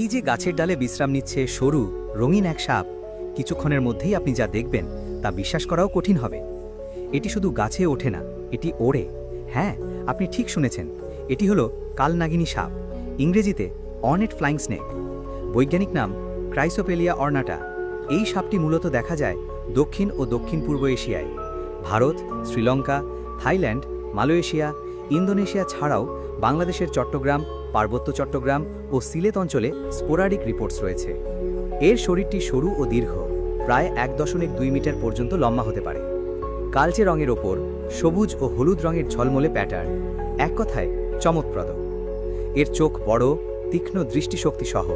এই যে গাছের ডালে বিশ্রাম নিচ্ছে সরু, রঙিন এক সাপ, কিছুক্ষণের মধ্যেই আপনি যা দেখবেন তা বিশ্বাস করাও কঠিন হবে। এটি শুধু গাছে ওঠে না, এটি ওড়ে। হ্যাঁ আপনি ঠিক শুনেছেন, এটি হলো কালনাগিনী সাপ, ইংরেজিতে অনেট ফ্লাইং স্নেক। বৈজ্ঞানিক নাম ক্রাইসোপেলিয়া অর্নাটা। এই সাপটি মূলত দেখা যায় দক্ষিণ ও দক্ষিণ পূর্ব এশিয়ায়। Bharat, Sri Lanka, Thailand, Malaysia, Indonesia ছাড়াও বাংলাদেশের চট্টগ্রাম, পার্বত্য চট্টগ্রাম ও সিলেট অঞ্চলে স্পোরাডিক রিপোর্টস রয়েছে। এর শরীরটি সরু ও দীর্ঘ, প্রায় এক দশমিক দুই মিটার পর্যন্ত লম্বা হতে পারে। কালচে রঙের ওপর সবুজ ও হলুদ রঙের ঝলমলে প্যাটার্ন, এক কথায় চমকপ্রদ। এর চোখ বড়, তীক্ষ্ণ দৃষ্টিশক্তি সহ।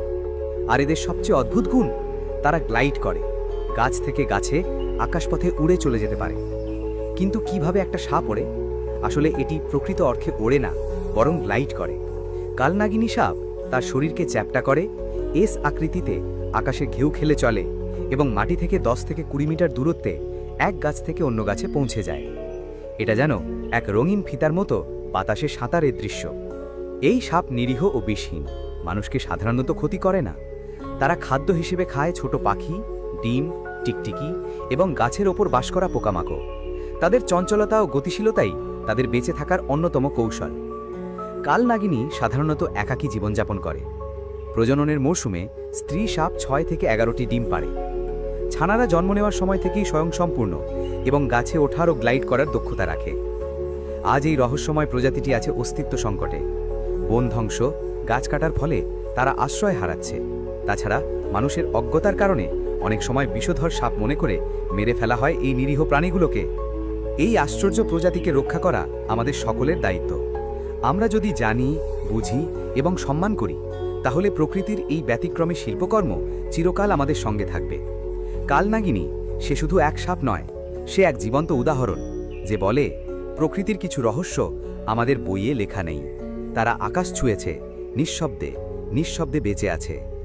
আর এদের সবচেয়ে অদ্ভুত গুণ, তারা গ্লাইড করে। গাছ থেকে গাছে আকাশপথে উড়ে চলে যেতে পারে। কিন্তু কীভাবে একটা সাপ ওড়ে? আসলে এটি প্রকৃত অর্থে ওড়ে না। বরং গ্লাইড করে। কালনাগিনী সাপ তার শরীরকে চ্যাপ্টা করে, এস আকৃতিতে আকাশে ঘেউ খেলে চলে এবং মাটি থেকে দশ থেকে কুড়ি মিটার দূরত্বে এক গাছ থেকে অন্য গাছে পৌঁছে যায়। এটা যেন এক রঙিন ফিতার মতো বাতাসে সাঁতারের দৃশ্য। এই সাপ নিরীহ ও বিষহীন, মানুষকে সাধারণত ক্ষতি করে না। তারা খাদ্য হিসেবে খায় ছোট পাখি, ডিম, টিকটিকি এবং গাছের ওপর বাস করা পোকামাকড়। তাদের চঞ্চলতা ও গতিশীলতাই তাদের বেঁচে থাকার অন্যতম কৌশল। কালনাগিনী সাধারণত একাকী জীবনযাপন করে। প্রজননের মৌসুমে স্ত্রী সাপ ছয় থেকে এগারোটি ডিম পারে ছানারা জন্ম নেওয়ার সময় থেকেই স্বয়ংসম্পূর্ণ এবং গাছে ওঠার ও গ্লাইড করার দক্ষতা রাখে। আজ এই রহস্যময় প্রজাতিটি আছে অস্তিত্ব সংকটে। বন ধ্বংস, গাছ কাটার ফলে তারা আশ্রয় হারাচ্ছে। তাছাড়া মানুষের অজ্ঞতার কারণে অনেক সময় বিষধর সাপ মনে করে মেরে ফেলা হয় এই নিরীহ প্রাণীগুলোকে। এই আশ্চর্য প্রজাতিকে রক্ষা করা আমাদের সকলের দায়িত্ব। আমরা যদি জানি, বুঝি এবং সম্মান করি, তাহলে প্রকৃতির এই ব্যতিক্রমী শিল্পকর্ম চিরকাল আমাদের সঙ্গে থাকবে। কালনাগিনী সে শুধু এক সাপ নয়, সে এক জীবন্ত উদাহরণ, যে বলে, প্রকৃতির কিছু রহস্য আমাদের বইয়ে লেখা নেই। তারা আকাশ ছুঁয়েছে, নিঃশব্দে নিঃশব্দে বেঁচে আছে।